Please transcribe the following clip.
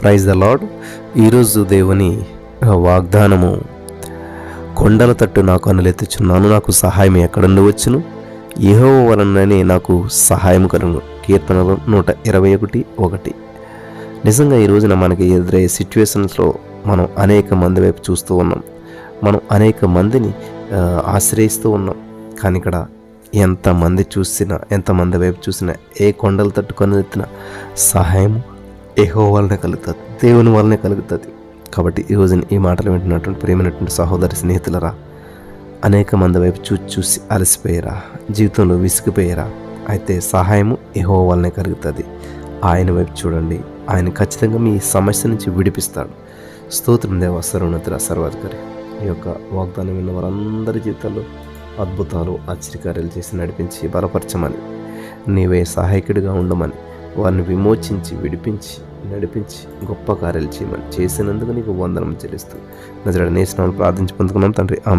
Praise the lord ఈరోజు దేవుని వాగ్దానము కొండల తట్టు నాకు అనులెత్తుచున్నాను నాకు సహాయం ఎక్కడ వచ్చును? ఏహో వలననే నాకు సహాయం కలుగు కీర్తనలు నూట ఇరవై ఒకటి ఒకటి. నిజంగా ఈ రోజున మనకి ఎదురయ్యే సిచ్యువేషన్స్లో మనం అనేక మంది వైపు చూస్తూ ఉన్నాం. మనం అనేక మందిని ఆశ్రయిస్తూ ఉన్నాం. కానీ ఇక్కడ ఎంతమంది చూసినా ఎంతమంది వైపు చూసినా ఏ కొండలు తట్టుకొని ఎత్తినా సహాయం ఏహో వలనే కలుగుతుంది దేవుని వలనే కలుగుతుంది. కాబట్టి ఈ రోజున ఈ మాటలు వింటున్నటువంటి ప్రేమైనటువంటి సహోదరి స్నేహితులరా అనేక మంది వైపు చూసి చూసి అలసిపోయారా జీవితంలో విసిగిపోయారా అయితే సహాయము ఏహో వలనే కలుగుతుంది. ఆయన వైపు చూడండి ఆయన ఖచ్చితంగా మీ సమస్య నుంచి విడిపిస్తాడు. స్తోత్రం దేవ సర్వోన్నతుల సర్వాధికారి. ఈ యొక్క వాగ్దానం విన్న వారందరి జీవితాల్లో అద్భుతాలు ఆశ్చర్యకార్యాలు చేసి నడిపించి బలపరచమని నీవే సహాయకుడిగా ఉండమని వారిని విమోచించి విడిపించి నడిపించి గొప్ప కార్యాలు చేయమని చేసినందుకు నీకు వందనం చెల్లిస్తూ నజర నేసిన ప్రార్థించి పొందుకున్నాం తండ్రి.